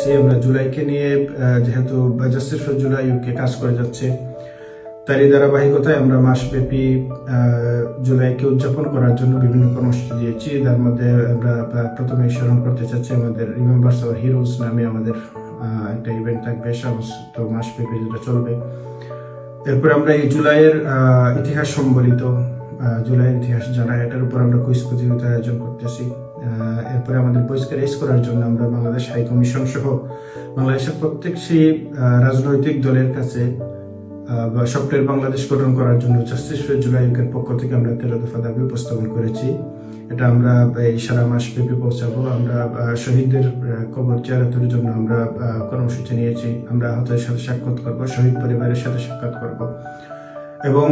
যাচ্ছি, আমরা জুলাইকে নিয়ে যেহেতু জাস্টিস ফর জুলাই ইউকে কাজ করে যাচ্ছে, তারই ধারাবাহিকতায় আমরা মাসব্যাপী জুলাইকে উদযাপন করার জন্য বিভিন্ন কর্মসূচি দিয়েছি। তার মধ্যে আমরা প্রথমে স্মরণ করতে চাচ্ছি আমাদের রিমেম্বার্স আওয়ার হিরোজ নামে আমাদের একটা ইভেন্ট থাকবে, সমস্ত মাসব্যাপী যেটা চলবে। এরপর আমরা এই জুলাইয়ের ইতিহাস সম্বলিত জুলাইয়ের ইতিহাস জানা এটার উপর আমরা কুইজ প্রতিযোগিতা আয়োজন করতেছি। এরপরে আমাদের বয়সকে রেস করার জন্য আমরা বাংলাদেশ হাই কমিশন সহ বাংলাদেশের প্রত্যেকটি রাজনৈতিক দলের কাছে বা সফটওয়্যার বাংলাদেশ গঠন করার জন্য জাস্টিস জুলাই ইউকের পক্ষ থেকে আমরা তেরো দফা দাবি উপস্থাপন করেছি। এটা আমরা এই সারা মাস ব্যাপী পৌঁছাবো। আমরা শহীদদের কবর জিয়ারতের জন্য আমরা কর্মসূচি নিয়েছি। আমরা আহতের সাথে সাক্ষাৎ করব, শহীদ পরিবারের সাথে সাক্ষাৎ করব। এবং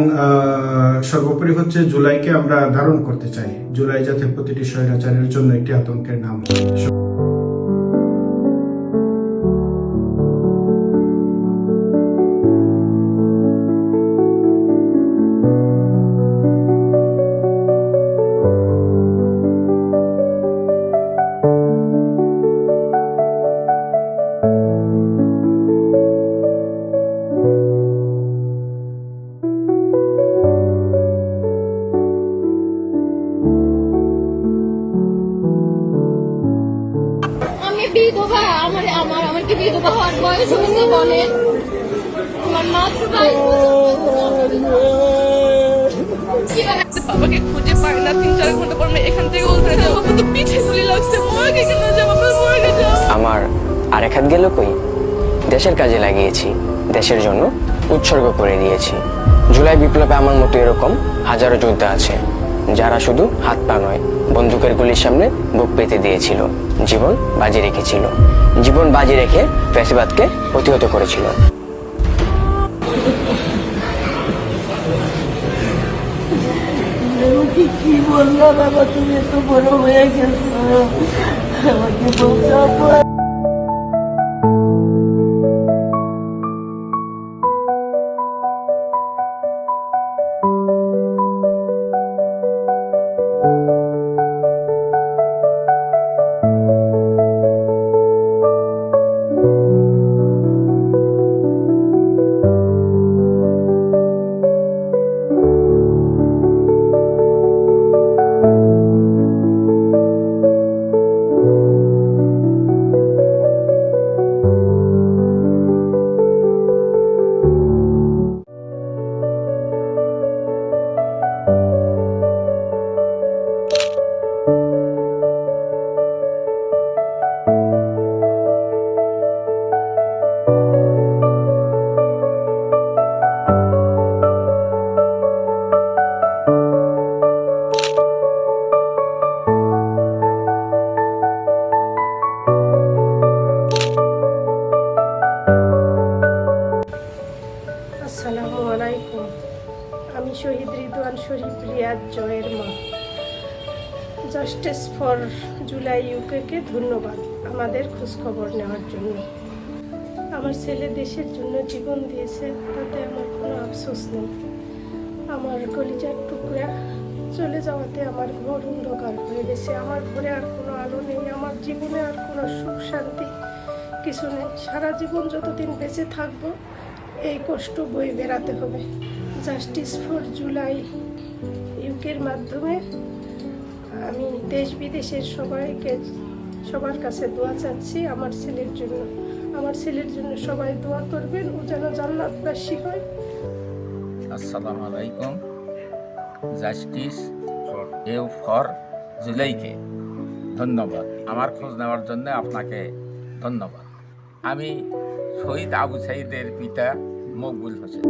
সর্বোপরি হচ্ছে জুলাইকে আমরা ধারণ করতে চাই। জুলাই যাতে প্রতিটি স্বৈরাচারের জন্য একটি আতঙ্কের নাম বিধবা আমার আমার আমার কি বিধবা হওয়ার বয়স হয়েছে বলেন আমার মাত্র বাইশ বছর কি বানা- বাবাকে খুঁজে পাই না তিন চার ঘণ্টা পর এখান থেকে উল্টে যাব। তো পিঠে গুলি লাগছে মরে কেন যাব? আমার যাব। আমার আর এক হাত গেল কই? দেশের কাজে লাগিয়েছি দেশের জন্য উৎসর্গ করে দিয়েছি। জুলাই বিপ্লবে আমার মতো এরকম হাজারো যোদ্ধা আছে। যারা শুধু হাত পা নয়, বন্দুকের গুলির সামনে বুক পেতে দিয়েছিল, জীবন বাজি রেখেছিল। জীবন বাজি রেখে ফ্যাসিবাদকে প্রতিহত করেছিল। কি বলল বাবা তুমি এত বড় হয়ে গেছো। আমাকে বলছো শহীদ রিদওয়ান শরীফ রিয়াদ জয়ের মা। জাস্টিস ফর জুলাই ইউকেকে ধন্যবাদ আমাদের খোঁজখবর নেওয়ার জন্য। আমার ছেলে দেশের জন্য জীবন দিয়েছে, তাতে আমার কোনো আফসোস নেই। আমার কলিজার টুকরা চলে যাওয়াতে আমার ঘর অন্ধকার হয়ে গেছে। আমার ঘরে আর কোনো আলো নেই, আমার জীবনে আর কোনো সুখ শান্তি কিছু নেই। সারা জীবন যতদিন বেঁচে থাকব, এই কষ্ট বই বেড়াতে হবে। জাস্টিস ফর জুলাই ইউকের মাধ্যমে আমি দেশ বিদেশের সবাইকে, সবার কাছে দোয়া চাচ্ছি আমার ছেলের জন্য। আমার ছেলের জন্য সবাই দোয়া করবেন, ও যেন জান্নাতবাসী হয়। আসসালামু আলাইকুম জাস্টিস এও ফর জুলাইকে ধন্যবাদ। আমার খোঁজ নেওয়ার জন্য আপনাকে ধন্যবাদ। আমি শহীদ আবু সাইদের পিতা Makbul Hossain.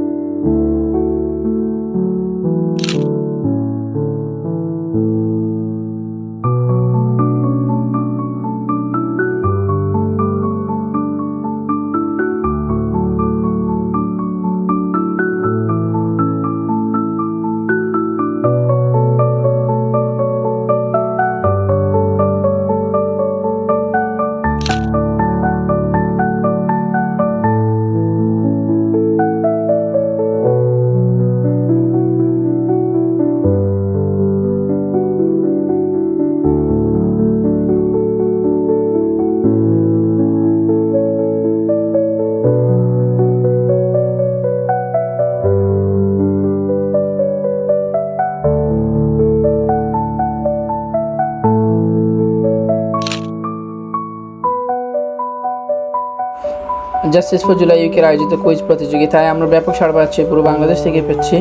Justice for July ইউকের আয়োজিত কুইজ প্রতিযোগিতায় আমরা ব্যাপক সাড়া পাচ্ছি, পুরো বাংলাদেশ থেকে পেয়েছি।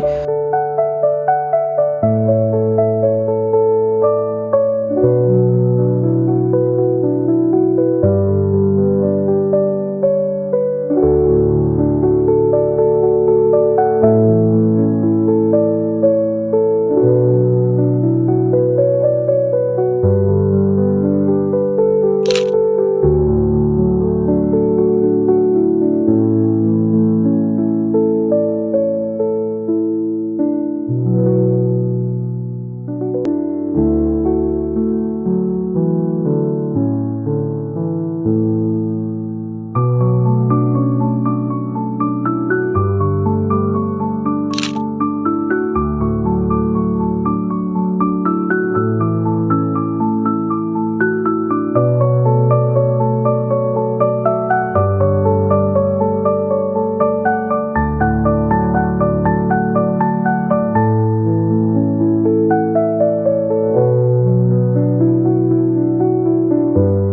you.